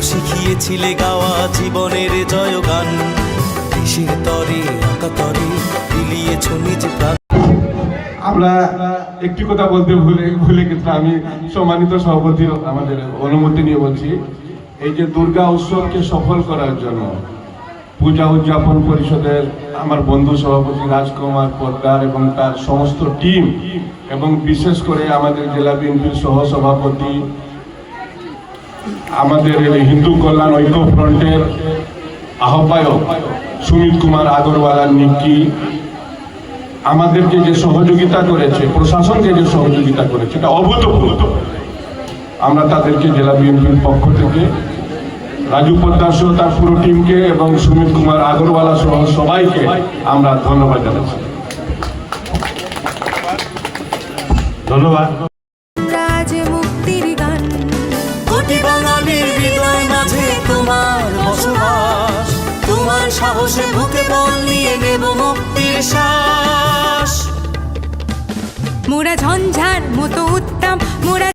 মিছিলে গাওয়া জীবনের জয়গান। দেশের তরে, আকাতরে বিলিয়েছ নিজ আমরা একটি কথা বলতে ভুলে ভুলে কিন্তু আমি সম্মানিত সভাপতি আমাদের অনুমতি নিয়ে বলছি, এই যে দুর্গা উৎসবকে সফল করার জন্য পূজা উদযাপন পরিষদের আমার বন্ধু সভাপতি রাজকুমার পদ্মার এবং তার সমস্ত টিম এবং বিশেষ করে আমাদের জেলা বিএনপির সহ সভাপতি আমাদের হিন্দু কল্যাণ ঐক্য ফ্রন্টের আহ্বায়ক সুমিত কুমার আগরওয়ালা নিকি আমাদেরকে যে সহযোগিতা করেছে, প্রশাসনকে যে সহযোগিতা করেছে, এটা অভূতপূর্ব। আমরা তাদেরকে জেলা বিএনপির পক্ষ থেকে, রাজু পোদ্দার সহ তার পুরো টিমকে এবং সুমিত কুমার আগরওয়ালা সহ সবাইকে আমরা ধন্যবাদ জানাচ্ছি। ধন্যবাদ। সাহসে বুকে বল নিয়ে নেব মুক্তির শ্বাস। মোরা ঝঞ্ঝার মতো উত্তম মোরা